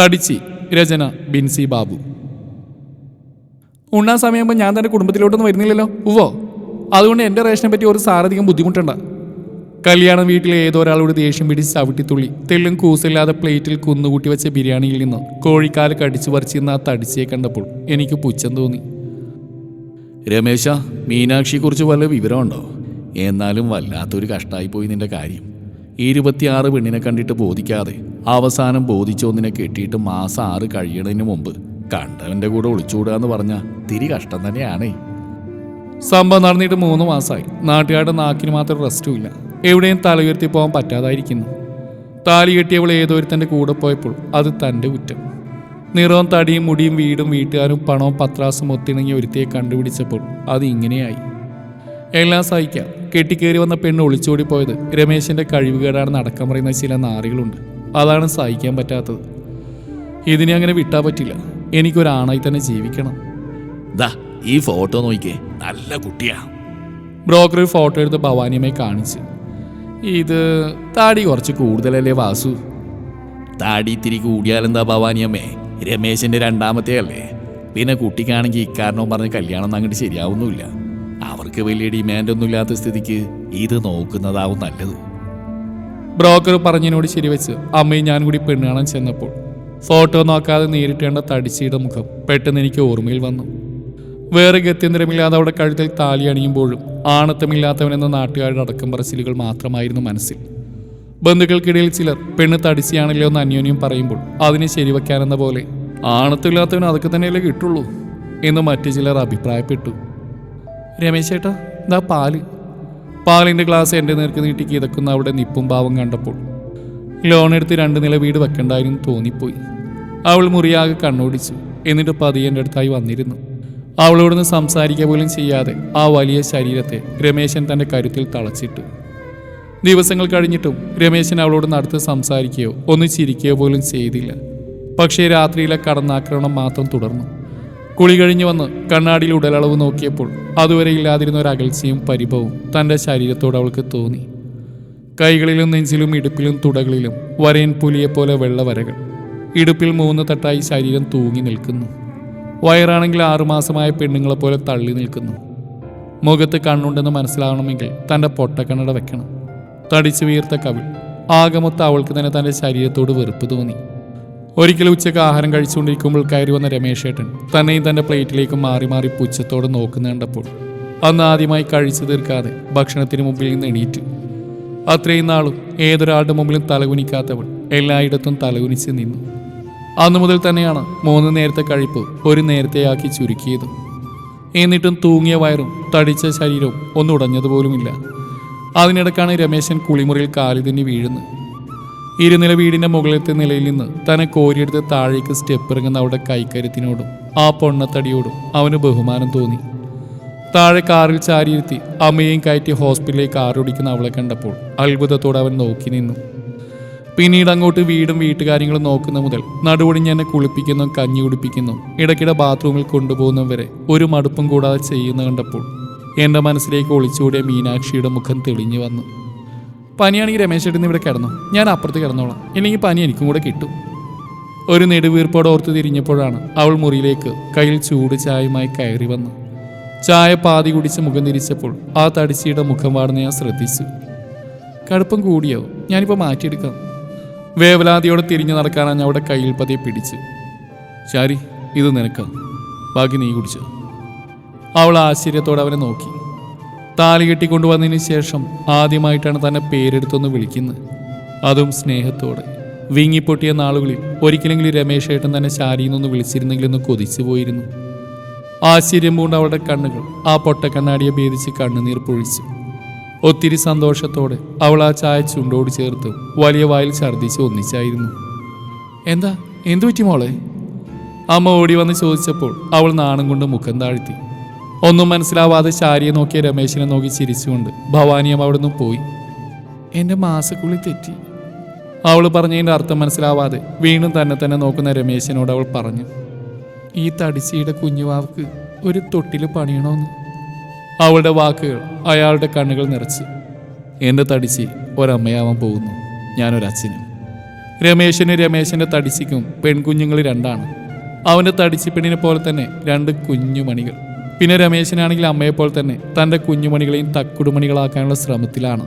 തടിച്ചി. രചന ബിൻസി ബാബു. ഉണ്ണാൻ സമയമ്പോൾ ഞാൻ തന്റെ കുടുംബത്തിലോട്ടൊന്നും വരുന്നില്ലല്ലോ. ഉവോ അതുകൊണ്ട് എന്റെ റേഷനെ പറ്റി ഒരു സാരധികം ബുദ്ധിമുട്ടുണ്ട്. കല്യാണം വീട്ടിലെ ഏതോ ഒരാളോട് ദേഷ്യം പിടിച്ച് ചവിട്ടിത്തുള്ളി. തെല്ലും കൂസില്ലാതെ പ്ലേറ്റിൽ കുന്നുകൂട്ടി വെച്ച ബിരിയാണിയിൽ നിന്ന് കോഴിക്കാൽ കടിച്ചു പറിച്ചിരുന്ന ആ തടിച്ചേ കണ്ടപ്പോൾ എനിക്ക് പുച്ഛം തോന്നി. രമേശ മീനാക്ഷിയെക്കുറിച്ച് വല്ല വിവരമുണ്ടോ? എന്നാലും വല്ലാത്തൊരു കഷ്ടമായി പോയി നിന്റെ കാര്യം. ഇരുപത്തിയാറ് പെണ്ണിനെ കണ്ടിട്ട് ബോധിക്കാതെ അവസാനം ബോധിച്ചൊന്നിനെ കെട്ടിയിട്ട് മാസം ആറ് കഴിയണതിന് മുമ്പ് കണ്ടവന്റെ കൂടെ ഒളിച്ചുകൂടാന്ന് പറഞ്ഞ തിരി കഷ്ടം തന്നെയാണേ. സംഭവം നടന്നിട്ട് മൂന്ന് മാസമായി നാട്ടുകാരുടെ നാക്കിന് മാത്രം റെസ്റ്റും ഇല്ല. എവിടെയും തല ഉയർത്തി പോകാൻ പറ്റാതായിരിക്കുന്നു. താലി കെട്ടിയവൾ ഏതൊരുത്തന്റെ കൂടെ പോയപ്പോൾ അത് തന്റെ കുറ്റം. നിറവും തടിയും മുടിയും വീടും വീട്ടുകാരും പണവും പത്രാസും ഒത്തിണങ്ങി ഒരുത്തിയെ കണ്ടുപിടിച്ചപ്പോൾ അത് ഇങ്ങനെയായി. എല്ലാം സഹിക്കാം. കെട്ടിക്കേറി വന്ന പെണ്ണ് ഒളിച്ചോടി പോയത് രമേശിന്റെ കഴിവുകേടാണെന്ന് അടക്കം പറയുന്ന ചില നാറികളുണ്ട്. അതാണ് സഹിക്കാൻ പറ്റാത്തത്. ഇതിനെ അങ്ങനെ വിട്ടാ പറ്റില്ല. എനിക്കൊരാണായി തന്നെ ജീവിക്കണം. ദാ ഈ ഫോട്ടോ നോക്കിക്കേ. നല്ല കുട്ടിയാ. ബ്രോക്കർ ഫോട്ടോ എടുത്ത് ഭവാനിയമ്മയെ കാണിച്ച്. ഇത് താടി കുറച്ച് കൂടുതലല്ലേ വാസു? താടി ഇത്തിരി കൂടിയാലെന്താ ഭവാനിയമ്മേ? രമേശിന്റെ രണ്ടാമത്തെ അല്ലേ പിന്നെ കുട്ടിക്കാണെങ്കിൽ ഇക്കാരണവും പറഞ്ഞ് കല്യാണം അങ്ങോട്ട് ശരിയാവുന്നുമില്ല. അവർക്ക് വലിയ ഡിമാൻഡ് ഒന്നും ഇല്ലാത്ത സ്ഥിതിക്ക് ഇത് നോക്കുന്നതാവും നല്ലത്. ബ്രോക്കർ പറഞ്ഞതിനോട് ശരിവെച്ച് അമ്മയും ഞാൻ കൂടി പെണ്ണ് കാണാൻ ചെന്നപ്പോൾ ഫോട്ടോ നോക്കാതെ നേരിട്ടേണ്ട തടിച്ചിയുടെ മുഖം പെട്ടെന്ന് എനിക്ക് ഓർമ്മയിൽ വന്നു. വേറെ ഗത്യന്തരമില്ലാതെ അവിടെ കഴുത്തിൽ താലി അണിയുമ്പോഴും ആണത്തമില്ലാത്തവനെന്ന നാട്ടുകാരുടെ അടക്കം പറച്ചിലുകൾ മാത്രമായിരുന്നു മനസ്സിൽ. ബന്ധുക്കൾക്കിടയിൽ ചിലർ പെണ്ണ് തടിച്ചിയാണല്ലോ എന്ന് അന്യോന്യം പറയുമ്പോൾ അതിനെ ശരിവെക്കാനെന്ന പോലെ ആണത്തില്ലാത്തവന് അതൊക്കെ തന്നെയല്ലേ കിട്ടുള്ളൂ എന്ന് മറ്റു ചിലർ അഭിപ്രായപ്പെട്ടു. രമേശ് ചേട്ടാ ഇതാ പാൽ. പാലിന്റെ ഗ്ലാസ് എന്റെ നേർക്ക് നീട്ടി കിതക്കുന്ന അവിടെ നിപ്പും ഭാവം കണ്ടപ്പോൾ ലോൺ എടുത്ത് രണ്ട് നില വീട് വെക്കണ്ടായിരുന്നു തോന്നിപ്പോയി. അവൾ മുറിയാകെ കണ്ണോടിച്ചു. എന്നിട്ട് പതി എന്റെ അടുത്തായി വന്നിരുന്നു. അവളോടൊന്ന് സംസാരിക്കുക പോലും ചെയ്യാതെ ആ വലിയ ശരീരത്തെ രമേശൻ തന്റെ കരുത്തിൽ തളച്ചിട്ടു. ദിവസങ്ങൾ കഴിഞ്ഞിട്ടും രമേശൻ അവളോട് നടത്ത് സംസാരിക്കുകയോ ഒന്ന് ചിരിക്കുകയോ പോലും ചെയ്തില്ല. പക്ഷേ രാത്രിയിലെ കടന്നാക്രമണം മാത്രം തുടർന്നു. കുളി കഴിഞ്ഞു വന്ന് കണ്ണാടിയിൽ ഉടലളവ് നോക്കിയപ്പോൾ അതുവരെ ഇല്ലാതിരുന്ന ഒരു അകൽച്ചയും പരിഭവും തന്റെ ശരീരത്തോട് അവൾക്ക് തോന്നി. കൈകളിലും നെഞ്ചിലും ഇടുപ്പിലും തുടകളിലും വരയൻ പുലിയെപ്പോലെ വെള്ളവരകൾ ഇടുപ്പിൽ മൂന്ന് തട്ടായി ശരീരം തൂങ്ങി നിൽക്കുന്നു. വയറാണെങ്കിൽ ആറുമാസമായ പെണ്ണുങ്ങളെപ്പോലെ തള്ളി നിൽക്കുന്നു. മുഖത്ത് കണ്ണുണ്ടെന്ന് മനസ്സിലാവണമെങ്കിൽ തന്റെ പൊട്ടക്കണ്ണട വെക്കണം. തടിച്ചു വീർത്ത കവിൾ. ആകമൊത്ത അവൾക്ക് തന്നെ തന്റെ ശരീരത്തോട് വെറുപ്പ് തോന്നി. ഒരിക്കലും ഉച്ചയ്ക്ക് ആഹാരം കഴിച്ചുകൊണ്ടിരിക്കുമ്പോൾ കയറി വന്ന രമേശേട്ടൻ തന്നെയും തന്റെ പ്ലേറ്റിലേക്ക് മാറി മാറി പുച്ഛത്തോടെ നോക്കുന്ന കണ്ടപ്പോൾ അന്ന് ആദ്യമായി കഴിച്ചു തീർക്കാതെ ഭക്ഷണത്തിന് മുമ്പിൽ നിന്ന് എണീറ്റു. അത്രയും നാളും ഏതൊരാളുടെ മുമ്പിലും തലകുനിക്കാത്തവൾ എല്ലായിടത്തും തലകുനിച്ച് നിന്നു. അന്നു മുതൽ തന്നെയാണ് മൂന്ന് നേരത്തെ കഴിപ്പ് ഒരു നേരത്തെയാക്കി ചുരുക്കിയത്. എന്നിട്ടും തൂങ്ങിയ വയറും തടിച്ച ശരീരവും ഒന്നുടഞ്ഞതുപോലുമില്ല. അതിനിടക്കാണ് രമേശൻ കുളിമുറിയിൽ കാലി വീഴുന്നത്. ഇരുനില വീടിന്റെ മുകളിലത്തെ നിലയിൽ നിന്ന് തന്നെ കോരിയെടുത്ത് താഴേക്ക് സ്റ്റെപ്പ് ഇറങ്ങുന്ന അവളുടെ കൈക്കരുത്തിനോടും ആ പൊണ്ണത്തടിയോടും അവന് ബഹുമാനം തോന്നി. താഴെ കാറിൽ ചാരിയിരുത്തി അമ്മയെയും കയറ്റി ഹോസ്പിറ്റലിലേക്ക് കാർ ഓടിക്കുന്ന അവളെ കണ്ടപ്പോൾ അത്ഭുതത്തോടെ അവൻ നോക്കി നിന്നു. പിന്നീട് അങ്ങോട്ട് വീടും വീട്ടുകാര്യങ്ങളും നോക്കുന്ന മുതൽ നടുവൊടിഞ്ഞ് എന്നെ കുളിപ്പിക്കുന്നു കഞ്ഞി കുടിപ്പിക്കുന്നു ഇടയ്ക്കിടെ ബാത്റൂമിൽ കൊണ്ടുപോകുന്ന വരെ ഒരു മടുപ്പും കൂടാതെ ചെയ്യുന്ന കണ്ടപ്പോൾ എന്റെ മനസ്സിലേക്ക് ഒളിച്ചുകൂടിയ മീനാക്ഷിയുടെ മുഖം തെളിഞ്ഞു വന്നു. പനിയാണെങ്കിൽ രമേശ് ചേട്ടൻ ഇവിടെ കിടന്നു. ഞാൻ അപ്പുറത്ത് കിടന്നോളാം. ഇല്ലെങ്കിൽ പനി എനിക്കും കൂടെ കിട്ടും. ഒരു നെടുവീർപ്പോടെ ഓർത്ത് തിരിഞ്ഞപ്പോഴാണ് അവൾ മുറിയിലേക്ക് കയ്യിൽ ചൂട് ചായയുമായി കയറി വന്നു ചായ പാതി കുടിച്ച് മുഖം തിരിച്ചപ്പോൾ ആ തടിച്ചിയുടെ മുഖം വാടുന്ന ഞാൻ ശ്രദ്ധിച്ചു. കടുപ്പം കൂടിയോ? ഞാനിപ്പോൾ മാറ്റിയെടുക്കാം. വേവലാതിയോടെ തിരിഞ്ഞു നടക്കാനാണ് ഞാൻ അവിടെ കയ്യിൽ പതിയെ പിടിച്ച്. ശാരി ഇത് നിനക്കാം. ബാക്കി നീ കുടിച്ചോ. അവൾ ആശ്ചര്യത്തോടെ അവനെ നോക്കി. താലി കെട്ടിക്കൊണ്ടുവന്നതിന് ശേഷം ആദ്യമായിട്ടാണ് തന്നെ പേരെടുത്തൊന്ന് വിളിക്കുന്നത്. അതും സ്നേഹത്തോടെ. വീങ്ങിപ്പൊട്ടിയ നാളുകളിൽ ഒരിക്കലെങ്കിലും രമേശ് ഏട്ടൻ തന്നെ ശാരിന്നൊന്ന് വിളിച്ചിരുന്നെങ്കിലൊന്ന് കൊതിച്ചു പോയിരുന്നു. ആശ്ചര്യം പൂണ്ട് അവളുടെ കണ്ണുകൾ ആ പൊട്ട കണ്ണാടിയെ ഭേദിച്ച് കണ്ണുനീർ പൊഴിച്ചു. ഒത്തിരി സന്തോഷത്തോടെ അവൾ ആ ചായ ചുണ്ടോട് ചേർത്ത് വലിയ വായിൽ ഛർദ്ദിച്ച് ഒന്നിച്ചായിരുന്നു. എന്താ? എന്തു പറ്റി മോളെ? അമ്മ ഓടി വന്ന് ചോദിച്ചപ്പോൾ അവൾ നാണം കൊണ്ട് മുഖം താഴ്ത്തി. ഒന്നും മനസ്സിലാവാതെ ശാരിയെ നോക്കിയ രമേശിനെ നോക്കി ചിരിച്ചുകൊണ്ട് ഭവാനിയം അവിടുന്ന് പോയി. എന്റെ മാസക്കുള്ളി തെറ്റി അവൾ പറഞ്ഞതിന്റെ അർത്ഥം മനസ്സിലാവാതെ വീണ്ടും തന്നെ തന്നെ നോക്കുന്ന രമേശിനോട് അവൾ പറഞ്ഞു. ഈ തടിച്ചിയുടെ കുഞ്ഞുവാവക്ക് ഒരു തൊട്ടിൽ പണിയണമെന്ന് അവളുടെ വാക്കുകൾ അയാളുടെ കണ്ണുകൾ നിറച്ച്. എന്റെ തടിച്ചി ഒരമ്മയാവാൻ പോകുന്നു. ഞാനൊരച്ഛനും രമേശന് രമേശന്റെ തടിച്ചിക്കും പെൺകുഞ്ഞുങ്ങൾ രണ്ടാണ്. അവന്റെ തടിച്ചി പെണ്ണിനെ പോലെ തന്നെ രണ്ട് കുഞ്ഞുമണികൾ. പിന്നെ രമേശനാണെങ്കിൽ അമ്മയെപ്പോലെ തന്നെ തന്റെ കുഞ്ഞുമണികളെയും തക്കുടുമണികളാക്കാനുള്ള ശ്രമത്തിലാണ്.